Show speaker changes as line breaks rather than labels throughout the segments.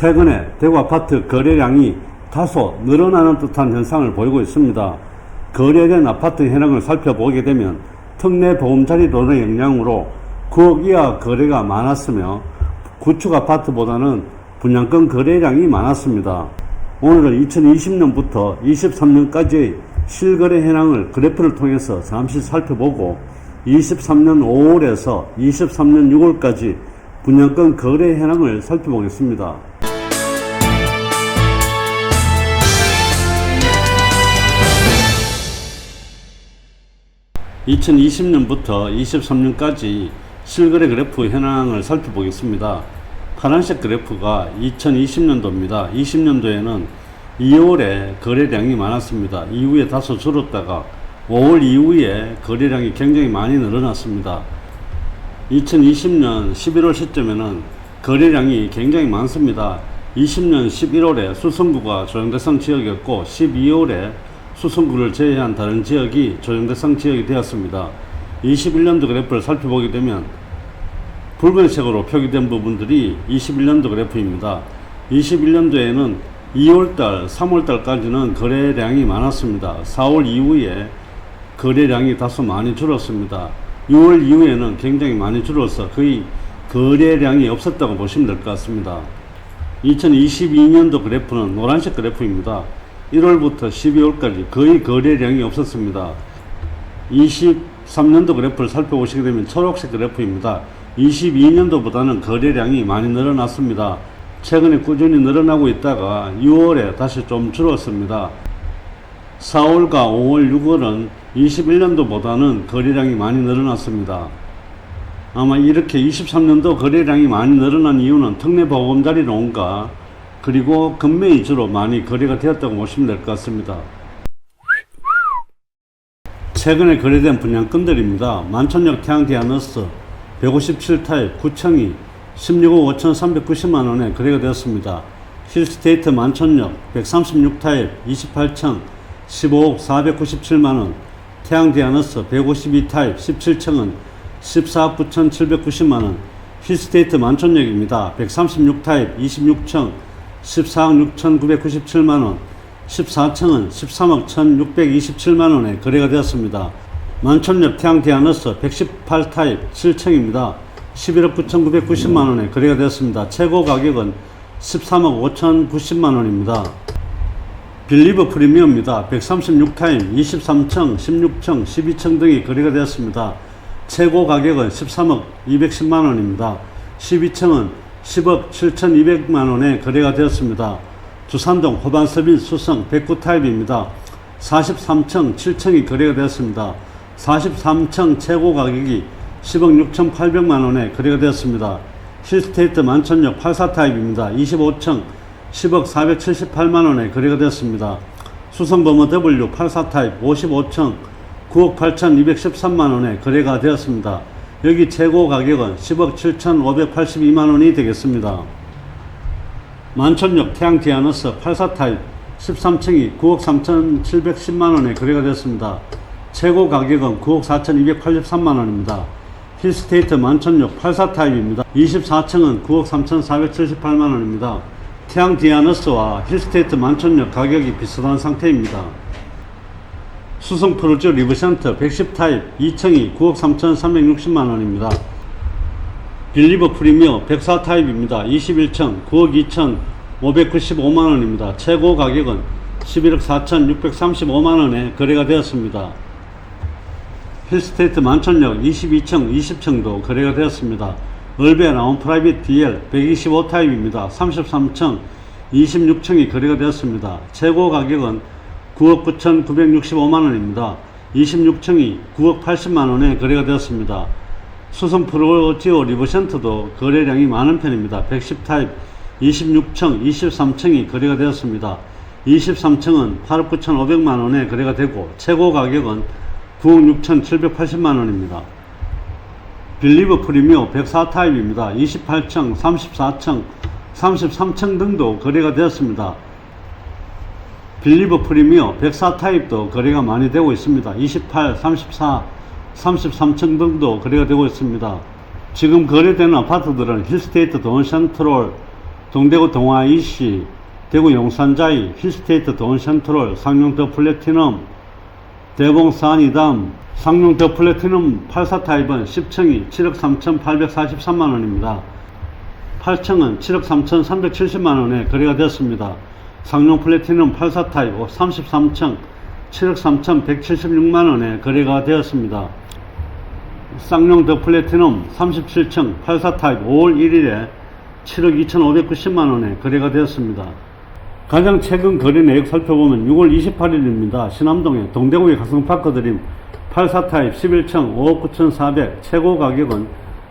최근에 대구 아파트 거래량이 다소 늘어나는 듯한 현상을 보이고 있습니다. 거래된 아파트 현황을 살펴보게 되면 특례 보험자리론의 영향으로 9억 이하 거래가 많았으며 구축 아파트보다는 분양권 거래량이 많았습니다. 오늘은 2020년부터 23년까지의 실거래 현황을 그래프를 통해서 잠시 살펴보고 23년 5월에서 23년 6월까지 분양권 거래 현황을 살펴보겠습니다. 2020년부터 23년까지 실거래 그래프 현황을 살펴보겠습니다. 파란색 그래프가 2020년도입니다. 20년도에는 2월에 거래량이 많았습니다. 이후에 다소 줄었다가 5월 이후에 거래량이 굉장히 많이 늘어났습니다. 2020년 11월 시점에는 거래량이 굉장히 많습니다. 20년 11월에 수성구가 조정대상 지역이었고 12월에 수성구를 제외한 다른 지역이 조정대상 지역이 되었습니다. 21년도 그래프를 살펴보게 되면 붉은 색으로 표기된 부분들이 21년도 그래프입니다. 21년도에는 2월달, 3월달까지는 거래량이 많았습니다. 4월 이후에 거래량이 다소 많이 줄었습니다. 6월 이후에는 굉장히 많이 줄어서 거의 거래량이 없었다고 보시면 될 것 같습니다. 2022년도 그래프는 노란색 그래프입니다. 1월부터 12월까지 거의 거래량이 없었습니다. 23년도 그래프를 살펴보시게 되면 초록색 그래프입니다. 22년도보다는 거래량이 많이 늘어났습니다. 최근에 꾸준히 늘어나고 있다가 6월에 다시 좀 줄었습니다. 4월과 5월, 6월은 21년도보다는 거래량이 많이 늘어났습니다. 아마 이렇게 23년도 거래량이 많이 늘어난 이유는 특례보금자리 론과 그리고 금매 위주로 많이 거래가 되었다고 보시면 될 것 같습니다. 최근에 거래된 분양권들입니다. 만천역 태양 디아너스 157타입 9청이 16억 5,390만 원에 거래가 되었습니다. 힐스테이트 만천역 136타입 28층 15억 497만 원, 태양 디아너스 152타입 17층은 14억 9,790만 원, 힐스테이트 만천역입니다. 136타입 26층 14억 6,997만 원, 14층은 13억 1,627만 원에 거래가 되었습니다. 만천역 태양디아너스 118타입 7층입니다. 11억 9,990만 원에 거래가 되었습니다. 최고 가격은 13억 5,090만 원입니다. 빌리버 프리미엄입니다. 136타임, 23층, 16층, 12층 등이 거래가 되었습니다. 최고 가격은 13억 210만 원입니다. 12층은 10억 7,200만 원에 거래가 되었습니다. 주산동 호반서빈 수성 109타입입니다. 43층, 7층이 거래가 되었습니다. 43층 최고 가격이 10억 6,800만 원에 거래가 되었습니다. 힐스테이트 만천역 84 타입입니다. 25층 10억 478만 원에 거래가 되었습니다. 수성범어 W 84 타입 55층 9억 8,213만 원에 거래가 되었습니다. 여기 최고 가격은 10억 7,582만 원이 되겠습니다. 만천역 태양 디아너스 84타입 13층이 9억 3,710만 원에 거래가 되었습니다. 최고 가격은 9억 4,283만 원입니다. 힐스테이트 만천역 84타입입니다. 24층은 9억 3,478만 원입니다. 태양 디아너스와 힐스테이트 만천역 가격이 비슷한 상태입니다. 수성 프로즈 리브센터 110 타입 2층이 9억 3,360만 원입니다. 빌리버 프리미어 104 타입입니다. 21층 9억 2,595만 원입니다. 최고 가격은 11억 4,635만 원에 거래가 되었습니다. 힐스테이트 만천역 22층, 20층도 거래가 되었습니다. 얼베 나온 프라이빗 DL 125 타입입니다. 33층, 26층이 거래가 되었습니다. 최고 가격은 9억 9,965만 원입니다. 26층이 9억 80만 원에 거래가 되었습니다. 수성 프로지오 리버센트도 거래량이 많은 편입니다. 110타입 26층, 23층이 거래가 되었습니다. 23층은 8억 9,500만 원에 거래가 되고 최고 가격은 9억 6,780만 원입니다. 빌리버 프리미어 104타입입니다. 28층, 34층, 33층 등도 거래가 되었습니다. 빌리버 프리미어 104 타입도 거래가 많이 되고 있습니다. 28, 34, 33층 등도 거래가 되고 있습니다. 지금 거래되는 아파트들은 힐스테이트 돈 센트럴 동대구 동아 이씨, 대구 용산자이, 힐스테이트 돈센트럴, 상용 더 플래티넘, 대봉 산이담, 상용 더 플래티넘 84 타입은 10층이 7억 3,843만 원입니다. 8층은 7억 3,370만 원에 거래가 되었습니다. 상용 플래티넘 84 타입 33층 7억 3,176만 원에 거래가 되었습니다. 쌍용 더 플래티넘 37층 84 타입 5월 1일에 7억 2,590만 원에 거래가 되었습니다. 가장 최근 거래 내역 살펴보면 6월 28일입니다. 신암동에 동대구의 가성파크 드림 84 타입 11층 5억 9,400 최고 가격은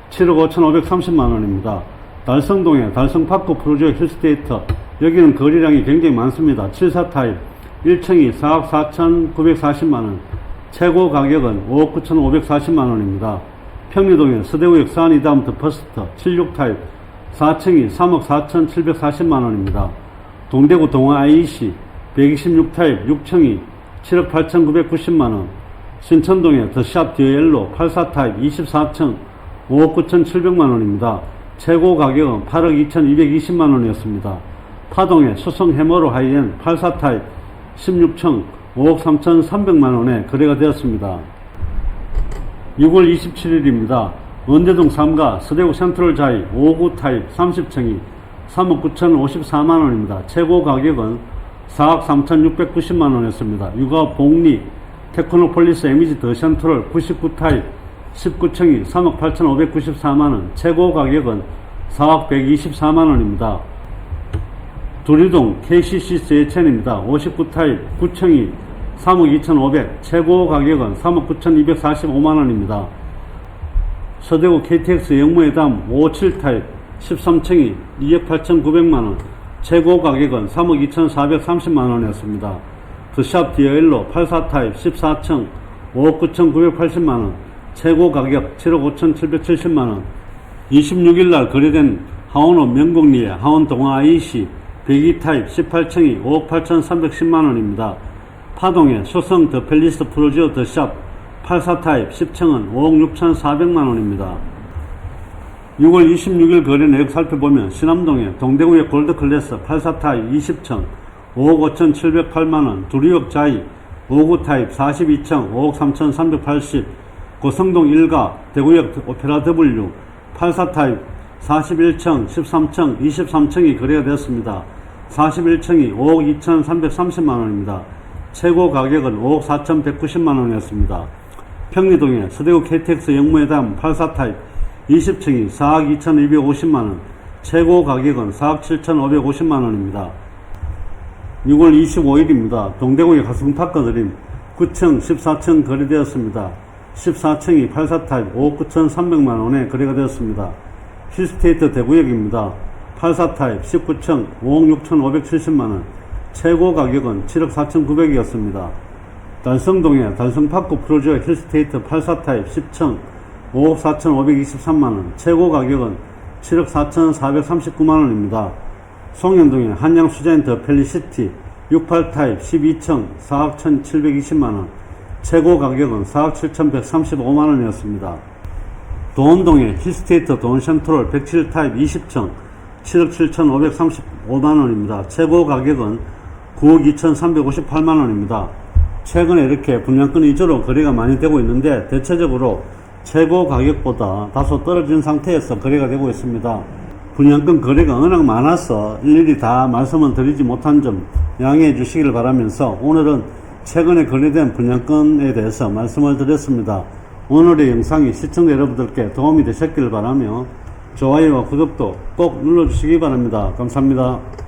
7억 5,530만 원입니다. 달성동에 달성파크 프로지오 힐스테이터 여기는 거래량이 굉장히 많습니다. 74 타입 1층이 4억 4,940만 원 최고 가격은 5억 9,540만 원입니다. 평리동에 서대구역 더 퍼스트 76 타입 4층이 3억 4,740만 원입니다. 동대구 동아 IEC 126 타입 6층이 7억 8,990만 원. 신천동의 더샵 디엘로 84 타입 24층 5억 9,700만 원입니다. 최고 가격은 8억 2,220만 원이었습니다. 파동의 수성 해머로 하이엔 84 타입 16층 5억 3,300만 원에 거래가 되었습니다. 6월 27일입니다. 원대동 3가 서대구 센트럴 자이 59 타입 30층이 3억 9,054만 원입니다. 최고 가격은 4억 3,690만 원이었습니다. 육아 복리 테크노폴리스 에미지 더 센트럴 99 타입 19층이 3억 8,594만 원. 최고 가격은 4억 124만 원입니다. 두리동 KCC 세첸입니다. 59 타입 9층이 3억 2,500, 최고 가격은 3억 9,245만 원입니다. 서대구 KTX 영무회담 57 타입 13층이 2억 8,900만 원, 최고 가격은 3억 2,430만 원이었습니다. 더샵 디어일로 84 타입 14층 5억 9,980만 원, 최고 가격 7억 5,770만 원. 26일 날 거래된 하원호 명곡리의 하원 동아 102 타입 18층이 5억 8,310만 원입니다. 파동의 소성 더 펠리스 프로지오 더샵 84 타입 10층은 5억 6,400만 원입니다. 6월 26일 거래 내역 살펴보면 신암동의 동대구의 골드 클래스 84 타입 20층 5억 5,708만원 두리역 자이 59 타입 42층 5억 3,380 고성동 1가 대구역 오페라 W 84 타입 41층 13층 23층이 거래가 되었습니다. 41층이 5억 2,330만 원입니다. 최고 가격은 5억 4,190만 원이었습니다. 평리동의 서대구 KTX 영무회담 84 타입 20층이 4억 2,250만 원, 최고 가격은 4억 7,550만 원입니다. 6월 25일입니다. 동대구의 가슴파크 드림 9층, 14층 거래되었습니다. 14층이 84 타입 5억 9,300만 원에 거래가 되었습니다. 힐스테이트 대구역입니다. 84 타입 19층 5억 6,570만원, 최고 가격은 7억 4,900이었습니다. 달성동의 달성파크 프로지오 힐스테이트 84 타입 10층 5억 4,523만원, 최고 가격은 7억 4,439만원입니다. 송현동의 한양 수자인더 펠리시티 68 타입 12층 4억 1,720만원, 최고 가격은 4억 7,135만원이었습니다. 도원동의 힐스테이트 도원센트럴 107 타입 20층 7억 7,535만 원입니다. 최고 가격은 9억 2,358만 원입니다. 최근에 이렇게 분양권 위주로 거래가 많이 되고 있는데 대체적으로 최고 가격보다 다소 떨어진 상태에서 거래가 되고 있습니다. 분양권 거래가 워낙 많아서 일일이 다 말씀을 드리지 못한 점 양해해 주시기를 바라면서 오늘은 최근에 거래된 분양권에 대해서 말씀을 드렸습니다. 오늘의 영상이 시청자 여러분들께 도움이 되셨기를 바라며 좋아요와 구독도 꼭 눌러주시기 바랍니다. 감사합니다.